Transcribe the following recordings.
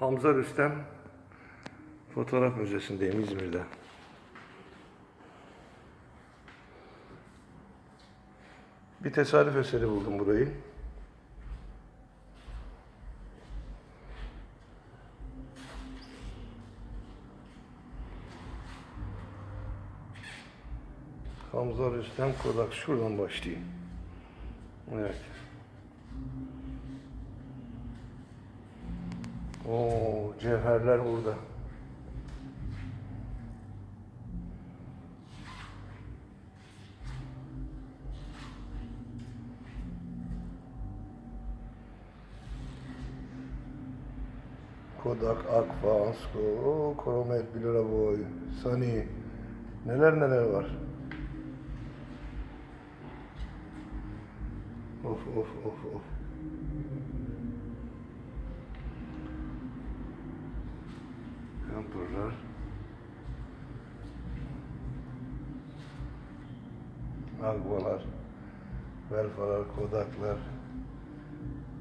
Hamza Rüstem Fotoğraf Müzesi'ndeyim İzmir'de. Bir tesadüf eseri buldum burayı. Hamza Rüstem Kodak. Şuradan başlayayım. Evet. Oo, cevherler burada. Kodak, Agfa, Ansko, Kromet, Boy, Sony. Neler neler var. Of of of of. Camperlar. Agvalar. Velfalar, Kodaklar.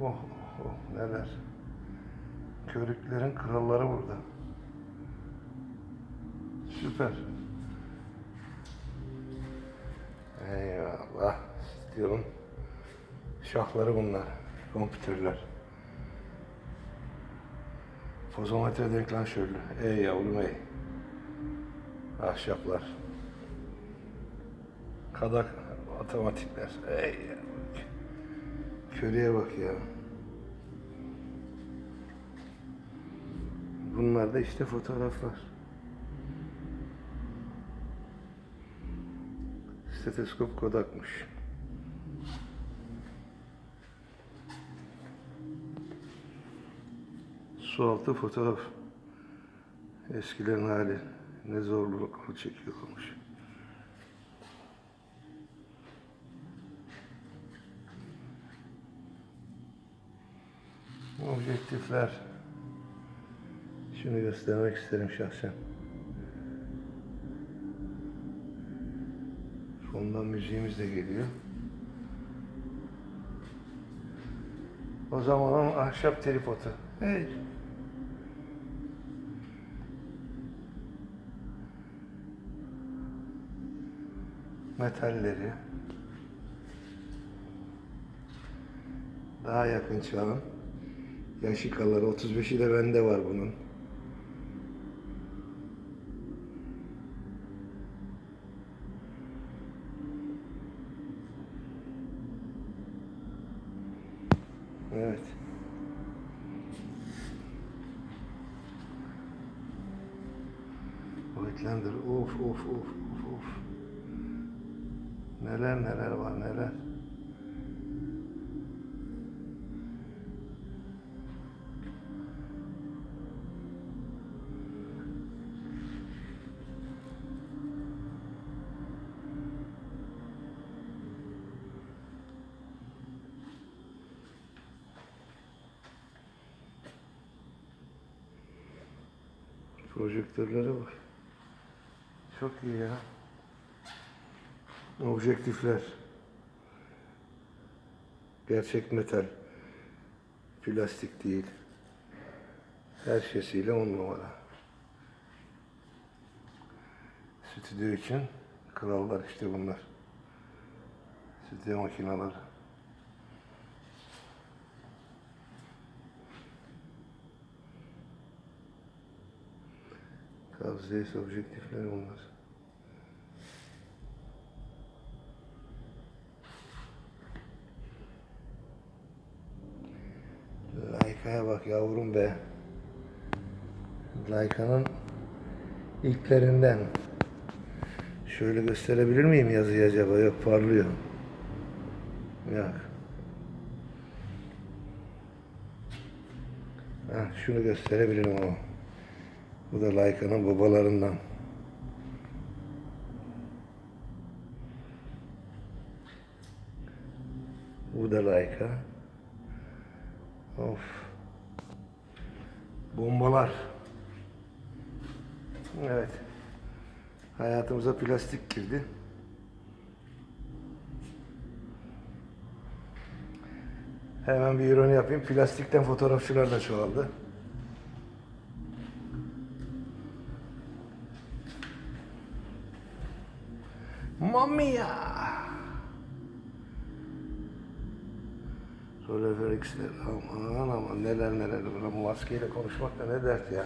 Oh oh neler. Körüklerin kralları burada. Süper. Eyvallah. Diyorum. Şahları bunlar. Kompütürler. Pozometre deklanşörlü. Ey yavrum ey. Ahşaplar. Kadak otomatikler. Ey yavrum. Köreye bak ya. Bunlar da işte fotoğraflar. Steteskop Kodak'mış. Sualtı fotoğraf. Eskilerin hali ne zorluklu çekiyormuş. Objektifler. Şunu göstermek isterim şahsen. Fondan müziğimiz de geliyor. O zamanın ahşap tripodu. Hey. Metalleri. Daha yakın çağın. Yaşikaları 35'i de bende var bunun. Evet. Voigtlander. Of of of of of. Neler neler var neler. Projektörlere bak. Çok iyi ya. Objektifler. Gerçek metal. Plastik değil. Her şeysiyle on numara. Stüdyo için krallar işte bunlar. Stüdyo makineleri. Kavzeyes objektifleri bunlar. Leica'ya bak yavrum be. Leica'nın ilklerinden. Şöyle gösterebilir miyim yazıyı acaba? Yok parlıyor. Yok. Heh, şunu gösterebilirim ama. Bu da Leica'nın babalarından. Bu da Leica. Of bombalar. Evet. Hayatımıza plastik girdi. Hemen bir ironi yapayım. Plastikten fotoğrafçılar da çoğaldı. Mamma mia! Roller Felix'ler aman aman neler neler. Ulan bu maskeyle konuşmak da ne dert ya.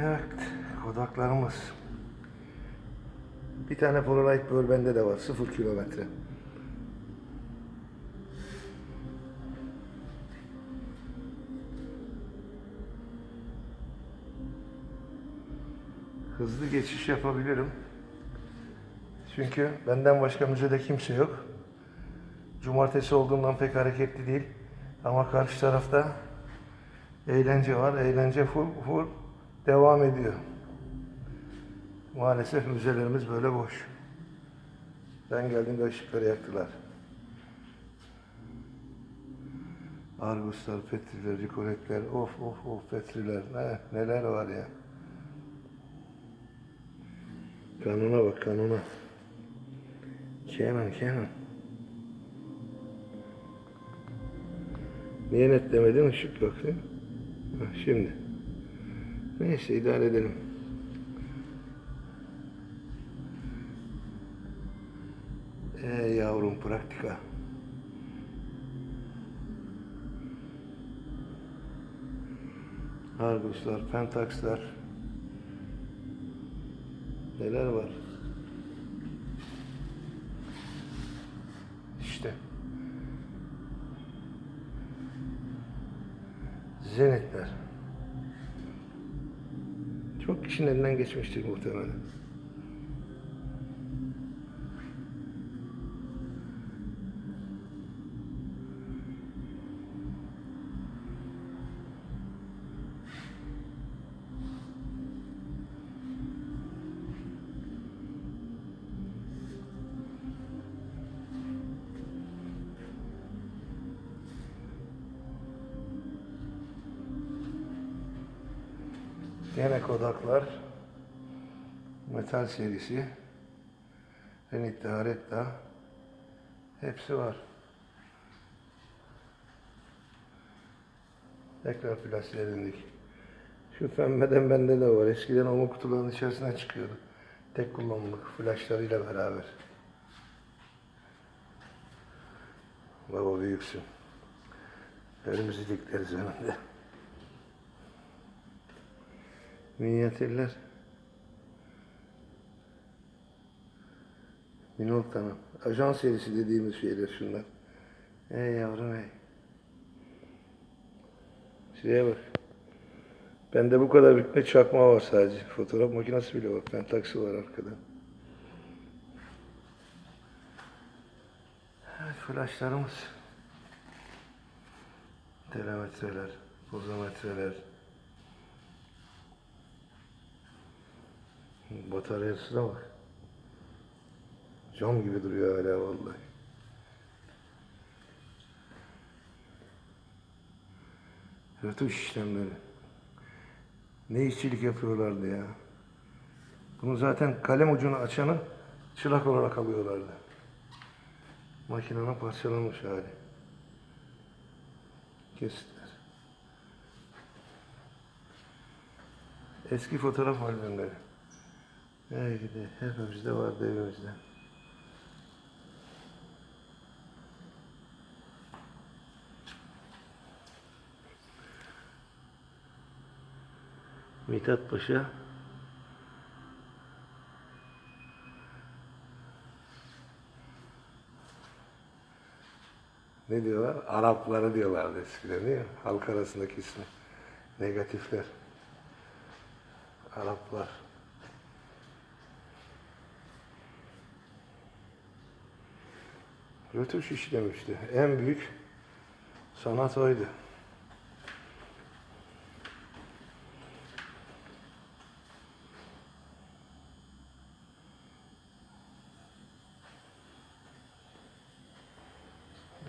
Evet, kodaklarımız. Bir tane Polaroid Pearl bende de var, sıfır kilometre. Hızlı geçiş yapabilirim. Çünkü benden başka müzede kimse yok. Cumartesi olduğundan pek hareketli değil. Ama karşı tarafta eğlence var. Eğlence full full devam ediyor. Maalesef müzelerimiz böyle boş. Ben geldiğimde ışıkları yaktılar. Arguslar, Petriler, Ricoletler, of of of Petriler, ne, neler var ya. Kanuna bak kanuna. Kenan Kenan. Niye netlemedin ışık yok değil mi? Şimdi. Neyse idare edelim. Ey yavrum praktika. Arguslar, Pentax'lar. Neler var? İşte. Zenitler. Çok kişinin elinden geçmiştir muhtemelen. Gene Kodaklar. Metal serisi. Renit'te, Haretta. Hepsi var. Tekrar plastiğe döndük. Şu pembeden bende de var. Eskiden o kutuların içerisinden çıkıyordu. Tek kullanımlık flaşlarıyla beraber. Baba büyüksün. Önümüzü dikleriz önünde. Minyatürler. Minolta'nın. Ajan serisi dediğimiz şeyler şunlar. Ey yavrum ey. Şuraya bak. Bende bu kadar büyük çakma var sadece. Fotoğraf makinesi bile var. Pentax'ı var arkada. Evet, flaşlarımız. Telemetreler, pozometreler. Bataryasına bak. Cam gibi duruyor hala vallahi. Rötuş işlemleri. Ne işçilik yapıyorlardı ya. Bunu zaten kalem ucunu açanı çırak olarak alıyorlardı. Makinenin parçalanmış hali. Kesitler. Eski fotoğraf albümleri. Ey gidi, hepimizde vardı evimizde. Mithat Paşa ne diyorlar? Arapları diyorlardı eskiden değil mi? Halk arasındaki ismi. Negatifler. Araplar. Rötuş işlemişti. En büyük sanat oydu.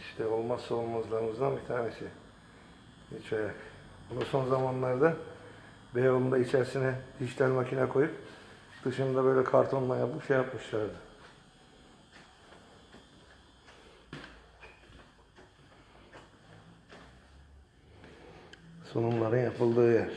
İşte olmazsa olmazlarımızdan bir tanesi. Üç ayak. Bunu son zamanlarda Beyoğlu'nda içerisine dijital makine koyup dışında böyle kartonla yapıp şey yapmışlardı. sunumların yapıldığı yer.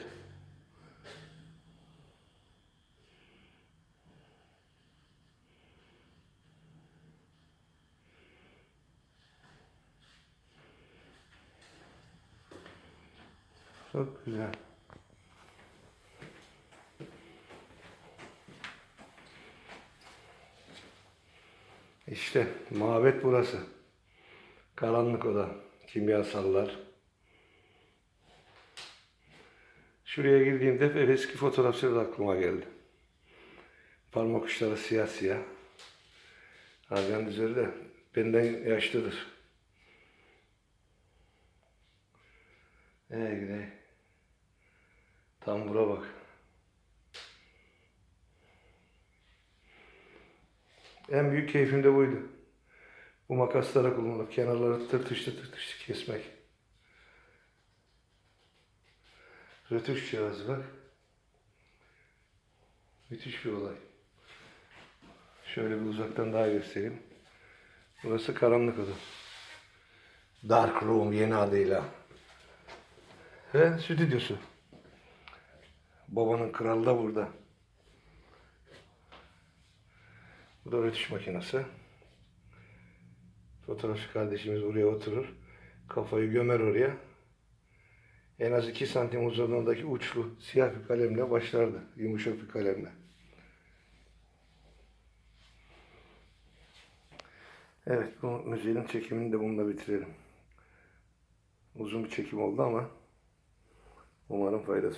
Çok güzel. İşte mabet burası. Karanlık oda, kimyasallar, Şuraya girdiğimde hep eski fotoğrafçılar aklıma geldi. Parmak uçları siyah siyah. Hakan üzeri de benden yaşlıdır. Ee gidey. Tam bura bak. En büyük keyfim de buydu. Bu makaslara kullanıp kenarları tırtıştı tırtıştı kesmek. Rötuş cihazı bak. Müthiş bir olay. Şöyle bir uzaktan daha göstereyim. Burası karanlık oda. Dark Room yeni adıyla. Ve stüdyosu. Babanın kralı da burada. Bu da rötuş makinesi. Fotoğrafçı kardeşimiz buraya oturur. Kafayı gömer oraya. En az 2 santim uzunluğundaki uçlu siyah bir kalemle başlardı. Yumuşak bir kalemle. Evet bu müziğin çekimini de bununla bitirelim. Uzun bir çekim oldu ama umarım faydası